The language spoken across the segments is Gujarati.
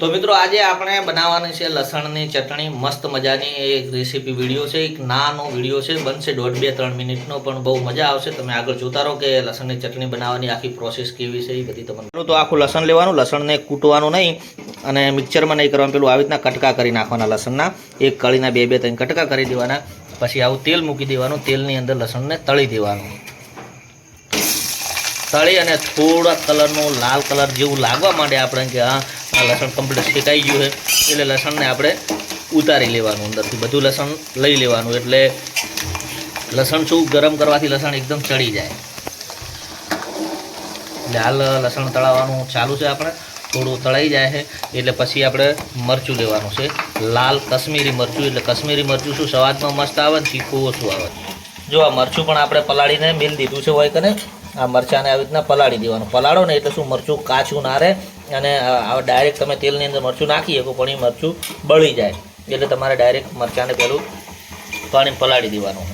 તો મિત્રો આજે આપણે બનાવવાની છે લસણની ચટણી. મસ્ત મજાની એક રેસીપી વીડિયો છે. એક નાનો વીડિયો છે. બનશે દોઢ બે ત્રણ મિનિટનો, પણ બહુ મજા આવશે. તમે આગળ જોતા રહો કે લસણની ચટણી બનાવવાની આખી પ્રોસેસ કેવી છે એ બધી તમને તો આખું લસણ લેવાનું. લસણને કૂટવાનું નહીં અને મિક્સરમાં નહીં કરવાનું. પેલું આવી રીતના કટકા કરી નાખવાના લસણના. એક કળીના બે બે ત્રણ કટકા કરી દેવાના. પછી આવું તેલ મૂકી દેવાનું. તેલની અંદર લસણને તળી દેવાનું. તળી અને થોડા કલરનું લાલ કલર જેવું લાગવા માંડે આપણે કે હા આ લસણ કમ્પ્લીટ શેકાઈ ગયું છે. એટલે લસણને આપણે ઉતારી લેવાનું અંદરથી. બધું લસણ લઈ લેવાનું. એટલે લસણ શું? ગરમ કરવાથી લસણ એકદમ ચડી જાય. એટલે હાલ લસણ તળાવવાનું ચાલુ છે આપણે. થોડું તળાઈ જાય છે. એટલે પછી આપણે મરચું લેવાનું છે. લાલ કશ્મીરી મરચું. એટલે કશ્મીરી મરચું શું? સ્વાદમાં મસ્ત આવે ને તીખું ઓછું આવે. જો આ મરચું પણ આપણે પલાળીને મેલ દીધું છે હોય કને આ મરચાંને આવી રીતના પલાળી દેવાનું. પલાળો ને એટલે શું, મરચું કાચું ના રહે અને ડાયરેક્ટ તમે તેલની અંદર મરચું નાખી શકો, પણ એ મરચું બળી જાય. એટલે તમારે ડાયરેક્ટ મરચાંને પહેલું પાણી પલાળી દેવાનું.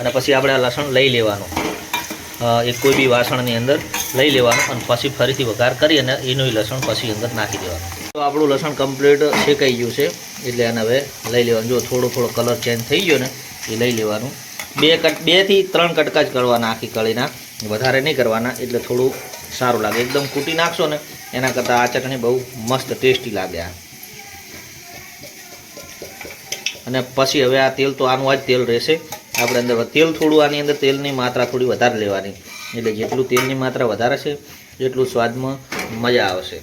અને પછી આપણે આ લસણ લઈ લેવાનું. એક કોઈ બી વાસણની અંદર લઈ લેવાનું અને પછી ફરીથી વઘાર કરી અને એનું લસણ પછી અંદર નાખી દેવાનું. તો આપણું લસણ કમ્પ્લીટ શેકાઈ ગયું છે, એટલે આને હવે લઈ લેવાનું. જો થોડો થોડો કલર ચેન્જ થઈ ગયો ને, એ લઈ લેવાનું. બે કટ બેથી ત્રણ કટકા જ કરવાના આખી કળીના. વધારે નહીં કરવાના, એટલે થોડું સારું લાગે. એકદમ કૂટી નાખશો ને, એના કરતાં આ ચટણી બહુ મસ્ત ટેસ્ટી લાગે આ. અને પછી હવે આ તેલ તો આનું આ જ તેલ રહેશે. આપણે અંદર તેલ થોડું આની અંદર, તેલની માત્રા થોડી વધારે લેવાની. એટલે જેટલું તેલની માત્રા વધારે છે, એટલું સ્વાદમાં મજા આવશે.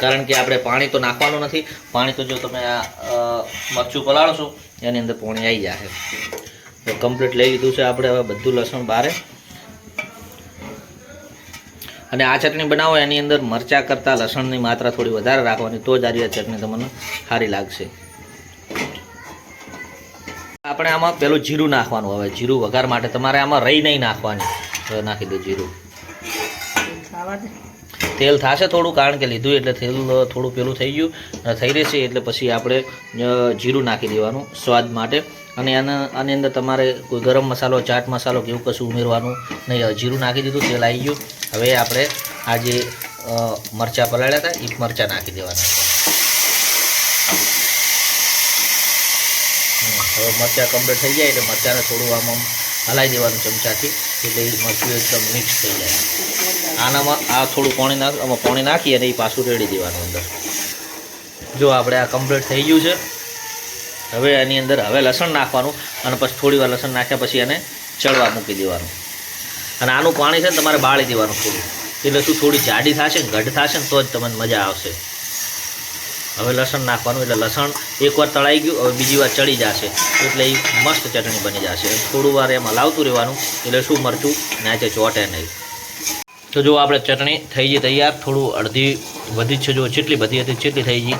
કારણ કે આપણે પાણી તો નાખવાનું નથી. પાણી તો જો તમે આ મરચું પલાળશો, એની અંદર પાણી આવી જશે તો કમ્પ્લીટ લઈ લીધું છે આપણે હવે બધું લસણ બારે. અને આ ચટણી બનાવો એની અંદર મરચાં કરતાં લસણની માત્રા થોડી વધારે રાખવાની તો જ આ ચટણી તમને સારી લાગશે. આપણે આમાં પેલું જીરું નાખવાનું હવે. જીરું વઘાર માટે તમારે આમાં રહી નહીં નાખવાની. હવે નાખી દો જીરું. તેલ થશે થોડું કારણ કે લીધું એટલે તેલ થોડું પેલું થઈ ગયું થઈ રહેશે એટલે પછી આપણે જીરું નાખી દેવાનું સ્વાદ માટે. અને આના આની અંદર તમારે કોઈ ગરમ મસાલો ચાટ મસાલો કે એવું કશું ઉમેરવાનું નહીં. જીરું નાખી દીધું તેલ આવી ગયું. હવે આપણે આ જે મરચાં પલાળ્યા હતા એ મરચાં નાખી દેવાના. હવે મરચાં કમ્પ્લીટ થઈ જાય એટલે મરચાંને થોડું આમ હલાવી દેવાનું ચમચાથી, એટલે એ મરચું એકદમ મિક્સ થઈ જાય. આનામાં આ થોડું પાણી નાખ, આમાં પાણી નાખી અને એ પાછું રેડી દેવાનું અંદર. જો આપણે આ કમ્પ્લીટ થઈ ગયું છે. હવે એની અંદર, હવે લસણ નાખવાનું અને પછી થોડી વાર લસણ નાખ્યા પછી એને ચડવા મૂકી દેવાનું. અને આનું પાણી છે ને તમારે બાળી દેવાનું થોડું. એટલે શું થોડી જાડી થશે ને ઘટ થશે ને તો જ તમને મજા આવશે. હવે લસણ નાખવાનું, એટલે લસણ એકવાર તળાઈ ગયું, હવે બીજી વાર ચડી જશે. એટલે એ મસ્ત ચટણી બની જશે. થોડું વાર એમાં લાવતું રહેવાનું, એટલે શું મરચું નાચે ચોટે નહીં. તો જો આપણે ચટણી થઈ ગઈ તૈયાર, થોડું અડધી વધી છે, જો જેટલી બધી હતી જેટલી થઈ ગઈ.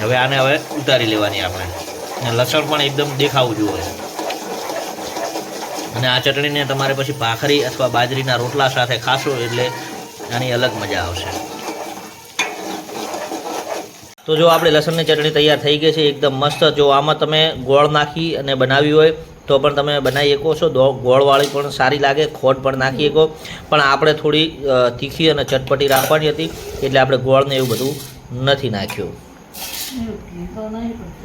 હવે આને હવે ઉતારી લેવાની આપણે. લસણ પણ એકદમ દેખાવું જોઈએ. અને આ ચટણીને તમારે પછી ભાખરી અથવા બાજરીના રોટલા સાથે ખાશો એટલે આની અલગ મજા આવશે. તો જો આપણે લસણની ચટણી તૈયાર થઈ ગઈ છે, એકદમ મસ્ત. જો આમાં તમે ગોળ નાખી અને બનાવી હોય, તો પણ તમે બનાવી શકો છો. ગોળવાળી પણ સારી લાગે, ખોટ પણ નાખી શકો. પણ આપણે થોડી તીખી અને ચટપટી રાખવાની હતી, એટલે આપણે ગોળને એવું બધું નથી નાખ્યું.